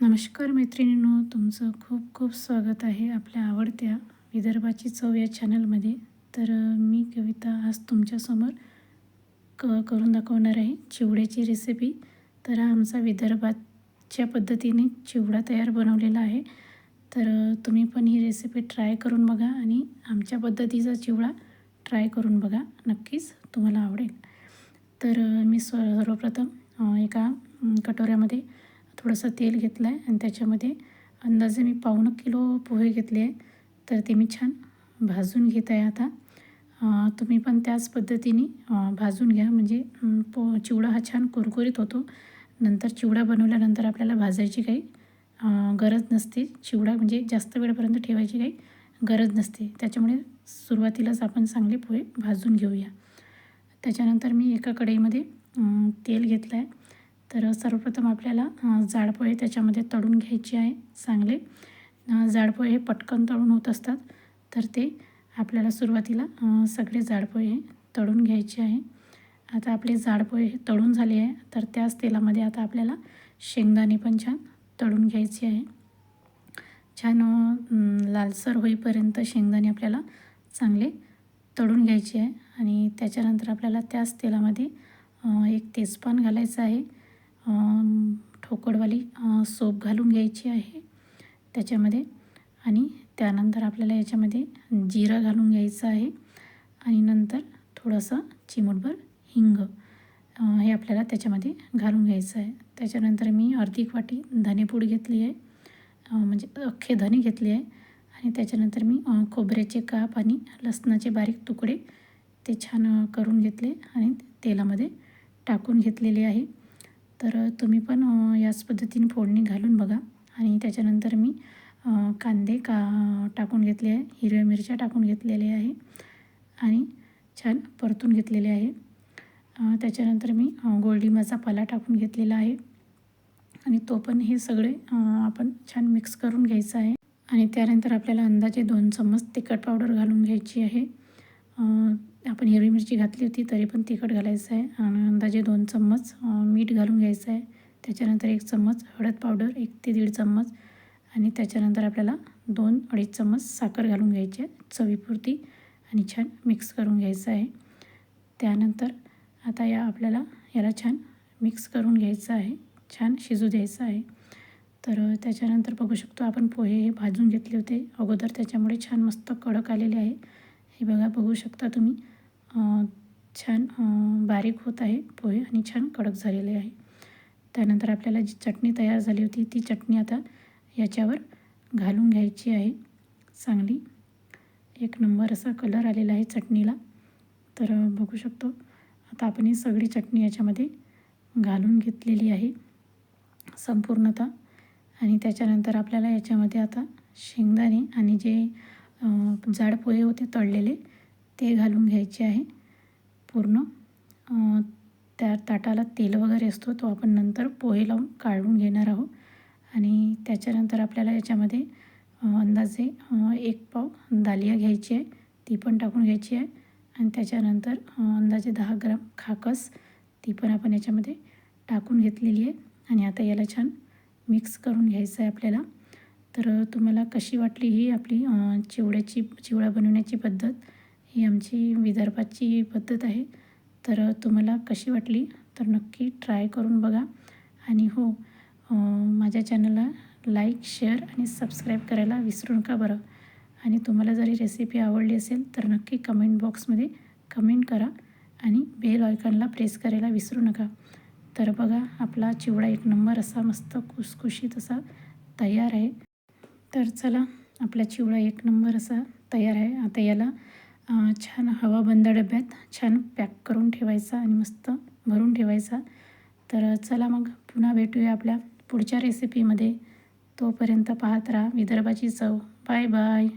नमस्कार मैत्रिणींनो तुमचं खूप खूप स्वागत आहे आपल्या आवडत्या विदर्भाची चव या चॅनलमध्ये तर मी कविता आज तुमच्यासमोर क करून दाखवणार आहे चिवड्याची रेसिपी तर हा आमचा विदर्भाच्या पद्धतीने चिवडा तयार बनवलेला आहे. तर तुम्ही पण ही रेसिपी ट्राय करून बघा आणि आमच्या पद्धतीचा चिवडा ट्राय करून बघा. नक्कीच तुम्हाला आवडेल. तर मी स्व सर्वप्रथम एका कटोऱ्यामध्ये थोडंसं तेल घेतलं आहे आणि त्याच्यामध्ये अंदाजे मी पावणं किलो पोहे घेतले आहे तर ते मी छान भाजून घेत आहे आता. तुम्ही पण त्याच पद्धतीने भाजून घ्या. म्हणजे पो चिवडा हा छान कुरकुरीत होतो. नंतर चिवडा बनवल्यानंतर आपल्याला भाजायची काही गरज नसते. चिवडा म्हणजे जास्त वेळपर्यंत ठेवायची काही गरज नसते. त्याच्यामुळे सुरुवातीलाच आपण चांगले पोहे भाजून घेऊया. त्याच्यानंतर मी एका कढईमध्ये तेल घेतलं आहे तर सर्वप्रथम आपल्याला जाडपोहे त्याच्यामध्ये तळून घ्यायचे आहे चांगले. जाडपोहे हे पटकन तळून होत असतात. तर ते आपल्याला सुरुवातीला सगळे जाडपोहे तळून घ्यायचे आहे. आता आपले जाडपोहे हे तळून झाले आहे. तर त्याच तेलामध्ये आता आपल्याला शेंगदाणे पण छान तळून घ्यायचे आहे. छान लालसर होईपर्यंत शेंगदाणे आपल्याला चांगले तळून घ्यायचे आहे. आणि त्याच्यानंतर आपल्याला त्याच तेलामध्ये एक तेजपान घालायचं आहे. ठोकळवाली सोप घालून घ्यायची आहे त्याच्यामध्ये. आणि त्यानंतर आपल्याला याच्यामध्ये जिरा घालून घ्यायचं आहे. आणि नंतर थोडंसं चिमूटभर हिंग हे आपल्याला त्याच्यामध्ये घालून घ्यायचं आहे. त्याच्यानंतर मी अर्धी वाटी धनेपूड घेतली आहे. म्हणजे अख्खे धने घेतले आहे. आणि त्याच्यानंतर मी खोबऱ्याचे काप आणि लसणाचे बारीक तुकडे ते छान करून घेतले आणि तेलामध्ये टाकून घेतलेले आहे. तर तुम्ही पण याच पद्धतीने फोडणी घालून बघा. आणि त्याच्यानंतर मी कांदे का टाकून घेतले आहे. हिरव्या मिरच्या टाकून घेतलेले आहे. आणि छान परतून घेतलेले आहे. त्याच्यानंतर मी अ, पाला टाकून घेतलेला आहे. आणि तो पण हे सगळे आपण छान मिक्स करून घ्यायचं आहे. आणि त्यानंतर आपल्याला अंदाजे दोन चम्मच तिखट पावडर घालून घ्यायची आहे. आपण हिरवी मिरची घातली होती तरी पण तिखट घालायचं आहे. आणि अंदाजे दोन चम्मच मीठ घालून घ्यायचं आहे. त्याच्यानंतर एक चम्मच हळद पावडर एक ते दीड चम्मच. आणि त्याच्यानंतर आपल्याला दोन अडीच चम्मच साखर घालून घ्यायची आहे चवीपुरती आणि छान मिक्स करून घ्यायचं आहे. त्यानंतर आता या आपल्याला याला छान मिक्स करून घ्यायचं आहे छान शिजू द्यायचं आहे. तर त्याच्यानंतर बघू शकतो आपण पोहे हे भाजून घेतले होते. अगोदर त्याच्यामुळे छान मस्त कडक आलेले आहे. हे बघा बघू शकता तुम्ही. छान बारीक होत आहे पोहे आणि छान कडक झालेले आहे. त्यानंतर आपल्याला जी चटणी तयार झाली होती ती चटणी आता याच्यावर घालून घ्यायची आहे. चांगली. एक नंबर असा कलर आलेला आहे चटणीला. तर बघू शकतो. आता आपण ही सगळी चटणी याच्यामध्ये घालून घेतलेली आहे संपूर्णतः. आणि त्याच्यानंतर आपल्याला याच्यामध्ये आता शेंगदाणे आणि जे जाड पोहे होते तळलेले ते घालून घ्यायचे आहे पूर्ण. त्या ताटाला तेल वगैरे असतो तो आपण नंतर पोहे लावून काढून घेणार आहोत. आणि त्याच्यानंतर आपल्याला याच्यामध्ये अंदाजे एक पाव दालिया घ्यायची आहे ती पण टाकून घ्यायची आहे. आणि त्याच्यानंतर अंदाजे दहा ग्राम खाकस ती पण आपण याच्यामध्ये टाकून घेतलेली आहे. आणि आता याला छान मिक्स करून घ्यायचं आहे आपल्याला. तर तुम्हाला कशी वाटली ही आपली चिवड्याची चिवडा बनवण्याची पद्धत? ही आमची विदर्भाची पद्धत आहे. तर तुम्हाला कशी वाटली? तर नक्की ट्राय करून बघा. आणि हो माझ्या चॅनलला लाईक शेअर आणि सबस्क्राईब करायला विसरू नका बरं. आणि तुम्हाला जरी रेसिपी आवडली असेल तर नक्की कमेंट बॉक्समध्ये कमेंट करा आणि बेल ऑयकॉनला प्रेस करायला विसरू नका. तर बघा आपला चिवडा एक नंबर असा मस्त खुसखुशीत असा तयार आहे. तर चला आपला चिवडा एक नंबर असा तयार आहे. आता याला छान छान हवाबंद डब्यात छान पॅक करून ठेवायचा आणि मस्त भरून ठेवायचा. तर चला मग पुन्हा भेटूया आपल्या पुढच्या रेसिपीमध्ये तोपर्यंत पाहत राहा विदर्भाची चव. Bye bye.